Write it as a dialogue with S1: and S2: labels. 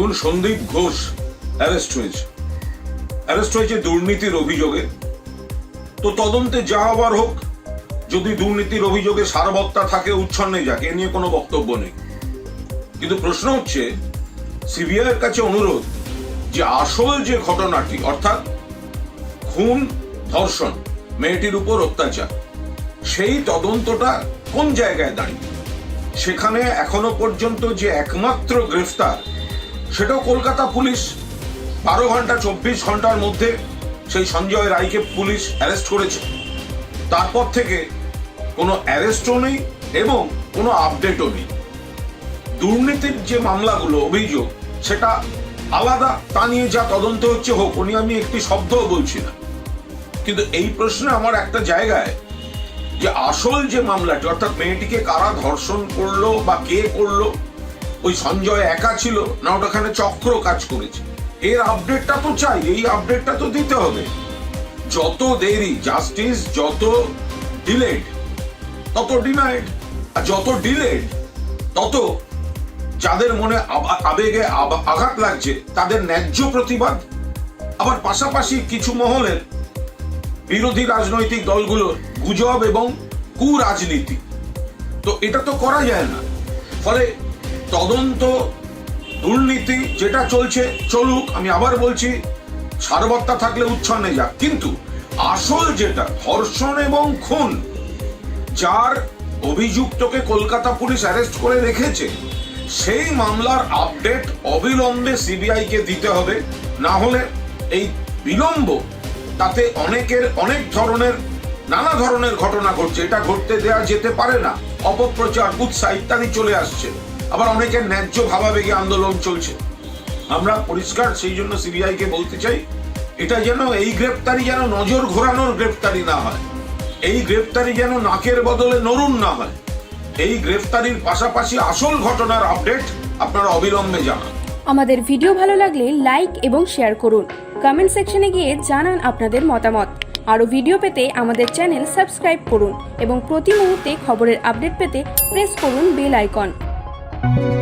S1: দেখুন সন্দীপ ঘোষ অ্যারেস্ট হয়েছে। অ্যারেস্ট হয়েছে দুর্নীতির অভিযোগে। তো তদন্তে যা হবার হোক, যদি দুর্নীতির অভিযোগে সারবত্তা থাকে, উচ্ছন্নে যাক, এ নিয়ে কোনো বক্তব্য নেই। কিন্তু প্রশ্ন হচ্ছে সিবিআই কাছে অনুরোধ যে আসল যে ঘটনাটি, অর্থাৎ খুন, ধর্ষণ, মেয়েটির উপর অত্যাচার, সেই তদন্তটা কোন জায়গায় দাঁড়িয়ে? সেখানে এখনও পর্যন্ত যে একমাত্র গ্রেফতার সেটাও কলকাতা পুলিশ। বারো ঘণ্টা চব্বিশ ঘণ্টার মধ্যে সেই সঞ্জয় রায়কে পুলিশ অ্যারেস্ট করেছে। তারপর থেকে কোনো অ্যারেস্টও নেই এবং কোনো আপডেটও নেই। দুর্নীতির যে মামলাগুলো, অভিযোগ, সেটা আলাদা। তা নিয়ে যা তদন্ত হচ্ছে, হোক, উনি আমি একটি শব্দও বলছি না। কিন্তু এই প্রশ্নে আমার একটা জায়গায় যে আসল যে মামলাটি, অর্থাৎ মেয়েটিকে কারা ধর্ষণ করল বা কে করল ওই সঞ্জয় একা ছিল, না ওটাখানে চক্র কাজ করেছে। এর আপডেটটা তো চাই, এই আপডেটটা তো দিতে হবে। যত দেরি জাস্টিস যত ডিলেড তত ডিনাইড আর যত ডিলেড তত যাদের মনে আবা- আবেগে আঘাত লাগছে, তাদের ন্যায্য প্রতিবাদ। আবার পাশাপাশি কিছু মহলের বিরোধী রাজনৈতিক দলগুলোর গুজব এবং কুরাজনীতি। তো এটা তো করা যায় না। ফলে তদন্ত, দুর্নীতি যেটা চলছে, চলুক, আমি আবার বলছি সারবত্তা থাকলে উচ্ছন্নে যাক। কিন্তু আসল যেটা, ধর্ষণ এবং খুন, যার অভিযুক্তকে কলকাতা পুলিশ অ্যারেস্ট করে রেখেছে, সেই মামলার আপডেট অবিলম্বে সিবিআই কে দিতে হবে। না হলে এই বিলম্ব, তাতে অনেকের, অনেক ধরনের, নানা ধরনের ঘটনা ঘটছে। এটা ঘটতে দেওয়া যেতে পারে না। অপপ্রচার, উৎসাহ ইত্যাদি চলে আসছে। আবার অনেকের ন্যায্য ভাবাবেগে আন্দোলন চলছে। আমরা পরিষ্কার সেই জন্য সিবিআই কে বলতে চাই, এটা যেন এই গ্রেপ্তারি যেন নজর ঘোরানোর গ্রেপ্তারি না হয়। এই গ্রেপ্তারি যেন নাকের বদলে নরুন না হয়। এই গ্রেফতারির পাশাপাশি আসল ঘটনার আপডেট আপনারা অবিলম্বে জানান।
S2: আমাদের ভিডিও ভালো লাগলে লাইক এবং শেয়ার করুন। কমেন্ট সেকশনে গিয়ে জানান আপনাদের মতামত। আরও ভিডিও পেতে আমাদের চ্যানেল সাবস্ক্রাইব করুন এবং প্রতি মুহূর্তে খবরের আপডেট পেতে প্রেস করুন বেল আইকন। Thank you.